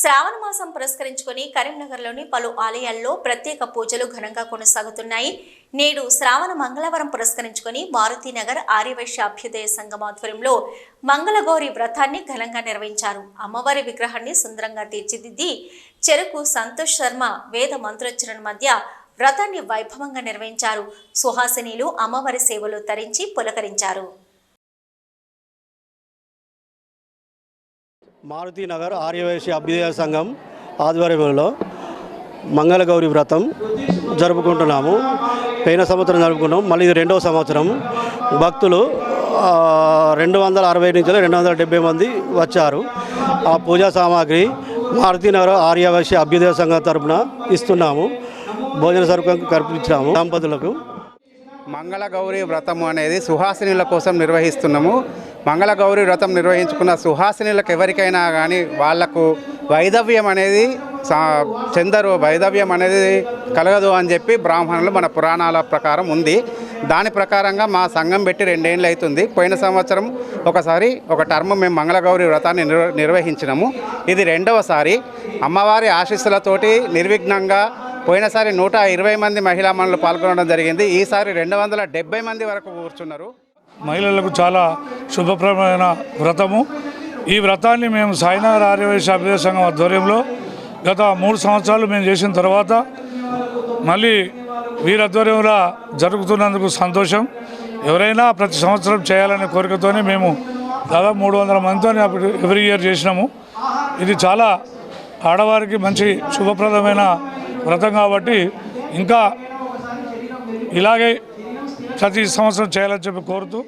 శ్రావణ మాసం పురస్కరించుకొని కరీంనగర్లోని పలు ఆలయాల్లో ప్రత్యేక పూజలు ఘనంగా కొనసాగుతున్నాయి. నేడు శ్రావణ మంగళవారం పురస్కరించుకొని మారుతినగర్ ఆర్యవైశ్య అభ్యుదయ సంఘం ఆధ్వర్యంలో మంగళగౌరి వ్రతాన్ని ఘనంగా నిర్వహించారు. అమ్మవారి విగ్రహాన్ని సుందరంగా తీర్చిదిద్ది చెరుకు సంతోష్ శర్మ వేద మంత్రోచ్చరణ మధ్య వ్రతాన్ని వైభవంగా నిర్వహించారు. సుహాసినీలు అమ్మవారి సేవలు తరించి పులకరించారు. మారుతినగర్ ఆర్యవైశ్య అభ్యుదయ సంఘం ఆధ్వర్యంలో మంగళగౌరి వ్రతం జరుపుకుంటున్నాము. పోయిన సంవత్సరం జరుపుకున్నాం. మళ్ళీ ఇది రెండవ సంవత్సరం. భక్తులు రెండు వందల అరవై నుంచి రెండు వందల డెబ్బై మంది వచ్చారు. ఆ పూజా సామాగ్రి మారుతినగర్ ఆర్యవైశ్య అభ్యుదయ సంఘం తరపున ఇస్తున్నాము. భోజన సరుకు కల్పించాము. దంపతులకు మంగళగౌరి వ్రతము అనేది సుహాసినుల కోసం నిర్వహిస్తున్నాము. మంగళగౌరి వ్రతం నిర్వహించుకున్న సుహాసినులకు ఎవరికైనా కానీ వాళ్ళకు వైదవ్యం అనేది సా- చెందరు. వైదవ్యం అనేది కలగదు అని చెప్పి బ్రాహ్మణులు మన పురాణాల ప్రకారం ఉంది. దాని ప్రకారంగా మా సంఘం పెట్టి రెండేళ్ళు అవుతుంది పోయిన సంవత్సరం ఒకసారి ఒక టర్మ్ మేము మంగళగౌరి వ్రతాన్ని నిర్వ నిర్వహించినాము. ఇది రెండవసారి. అమ్మవారి ఆశీస్సులతోటి నిర్విఘ్నంగా పోయినసారి నూట ఇరవై మంది మహిళా మనులు పాల్గొనడం జరిగింది. ఈసారి రెండు వందల డెబ్బై మంది వరకు కూర్చున్నారు. మహిళలకు చాలా శుభప్రదమైన వ్రతము. ఈ వ్రతాన్ని మేము సాయినగర్ ఆర్యవైశ్య అభ్యుదయ సంఘం ఆధ్వర్యంలో గత మూడు సంవత్సరాలు మేము చేసిన తర్వాత మళ్ళీ వీరి ఆధ్వర్యంలో జరుగుతున్నందుకు సంతోషం. ఎవరైనా ప్రతి సంవత్సరం చేయాలనే కోరికతోనే మేము దాదాపు మూడు వందల మందితో అప్పుడు ఎవ్రీ ఇయర్ చేసినాము. ఇది చాలా ఆడవారికి మంచి శుభప్రదమైన వ్రతం కాబట్టి ఇంకా ఇలాగే ప్రతి సంవత్సరం చేయాలని చెప్పి కోరుతూ